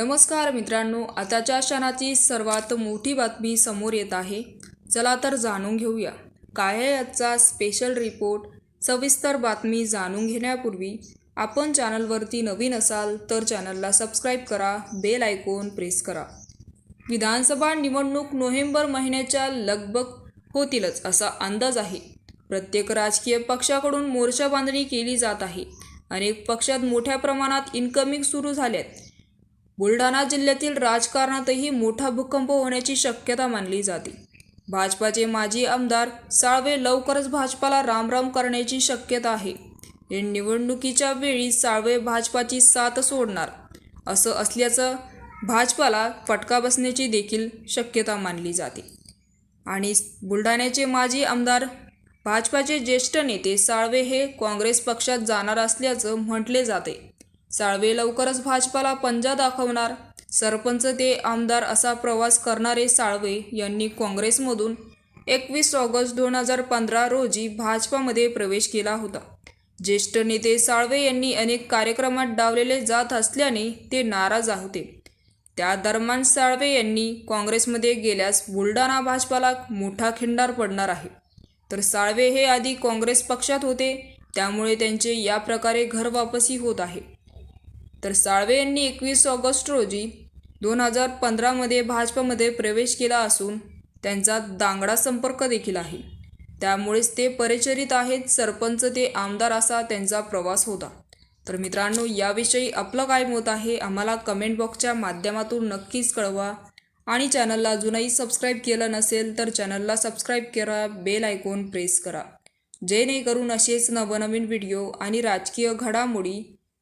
नमस्कार मित्रांनो आताच्या क्षणाची सर्वात मोठी बातमी समोर येत आहे. चला तर जाणून घेऊया. काय आहे आजचा स्पेशल रिपोर्ट सविस्तर बातमी जाणून घेण्यापूर्वी आपण चॅनलवरती नवीन असाल तर चॅनलला सबस्क्राईब करा बेल आयकॉन प्रेस करा. विधानसभा निवडणूक नोव्हेंबर महिन्याच्या लगबग होतीलच असा अंदाज आहे. प्रत्येक राजकीय पक्षाकडून मोर्चा बांधणी केली जात आहे. अनेक पक्षात मोठ्या प्रमाणात इन्कमिंग सुरू झाल्यात. बुलढाणा जिल्ह्यातील राजकारणातही मोठा भूकंप होण्याची शक्यता मानली जाते. भाजपाचे माजी आमदार साळवे लवकरच भाजपाला रामराम करण्याची शक्यता आहे. हे निवडणुकीच्या वेळी साळवे भाजपाची साथ सोडणार असं असल्याचं भाजपाला फटका बसण्याची देखील शक्यता मानली जाते. आणि बुलढाण्याचे माजी आमदार भाजपाचे ज्येष्ठ नेते साळवे हे काँग्रेस पक्षात जाणार असल्याचं म्हटले जाते. साळवे लवकरच भाजपाला पंजा दाखवणार. सरपंच ते आमदार असा प्रवास करणारे साळवे यांनी काँग्रेसमधून एकवीस ऑगस्ट दोन हजार पंधरा रोजी भाजपामध्ये प्रवेश केला होता. ज्येष्ठ नेते साळवे यांनी अनेक कार्यक्रमात डावलेले जात असल्याने ते नाराज होते. त्या दरम्यान साळवे यांनी काँग्रेसमध्ये गेल्यास बुलढाणा भाजपाला मोठा खिंडार पडणार आहे. तर साळवे हे आधी काँग्रेस पक्षात होते त्यामुळे त्यांचे या प्रकारे घर वापसी होत आहे. तर साळवे यांनी एकवीस ऑगस्ट रोजी दोन हजार पंधरामध्ये भाजपमध्ये प्रवेश केला असून त्यांचा दांगडा संपर्क देखील आहे. त्यामुळेच ते परिचरित आहेत सरपंच ते आमदार असा त्यांचा प्रवास होता. तर मित्रांनो याविषयी आपलं काय मत आहे आम्हाला कमेंट बॉक्सच्या माध्यमातून नक्कीच कळवा. आणि चॅनलला अजूनही सबस्क्राईब केलं नसेल तर चॅनलला सबस्क्राईब करा बेल आयकॉन प्रेस करा. जेणेकरून असेच नवनवीन व्हिडिओ आणि राजकीय घडामोडी